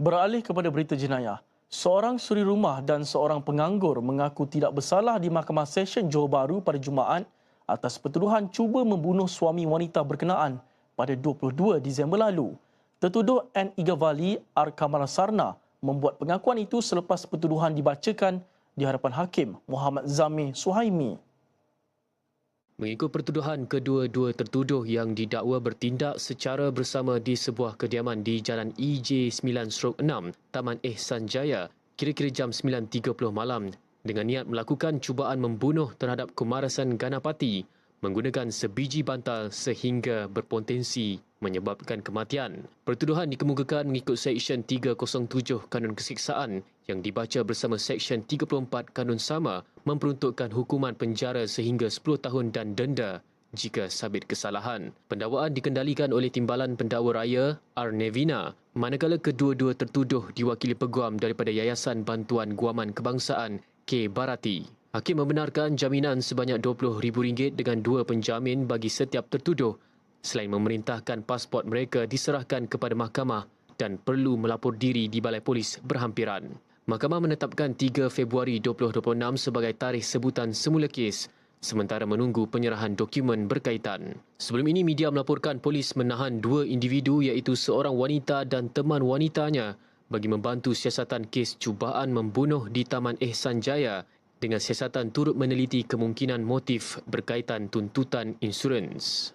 Beralih kepada berita jenayah, seorang suri rumah dan seorang penganggur mengaku tidak bersalah di Mahkamah Session Johor Bahru pada Jumaat atas pertuduhan cuba membunuh suami wanita berkenaan pada 22 Disember lalu. Tertuduh N. Igavali Arkamara Sarna membuat pengakuan itu selepas pertuduhan dibacakan di hadapan Hakim Muhammad Zami Suhaimi. Mengikut pertuduhan, kedua-dua tertuduh yang didakwa bertindak secara bersama di sebuah kediaman di Jalan EJ9-6, Taman Ehsan Jaya, kira-kira jam 9.30 malam dengan niat melakukan cubaan membunuh terhadap Kumarasan Ganapati menggunakan sebiji bantal sehingga berpotensi menyebabkan kematian. Pertuduhan dikemukakan mengikut Seksyen 307 Kanun Kesiksaan yang dibaca bersama Seksyen 34 Kanun Sama memperuntukkan hukuman penjara sehingga 10 tahun dan denda jika sabit kesalahan. Pendakwaan dikendalikan oleh Timbalan Pendakwa Raya R. Nevina manakala kedua-dua tertuduh diwakili peguam daripada Yayasan Bantuan Guaman Kebangsaan K. Barati. Hakim membenarkan jaminan sebanyak RM20,000 dengan dua penjamin bagi setiap tertuduh selain memerintahkan pasport mereka diserahkan kepada mahkamah dan perlu melapor diri di Balai Polis berhampiran. Mahkamah menetapkan 3 Februari 2026 sebagai tarikh sebutan semula kes sementara menunggu penyerahan dokumen berkaitan. Sebelum ini, media melaporkan polis menahan dua individu iaitu seorang wanita dan teman wanitanya bagi membantu siasatan kes cubaan membunuh di Taman Ehsan Jaya dengan siasatan turut meneliti kemungkinan motif berkaitan tuntutan insurans.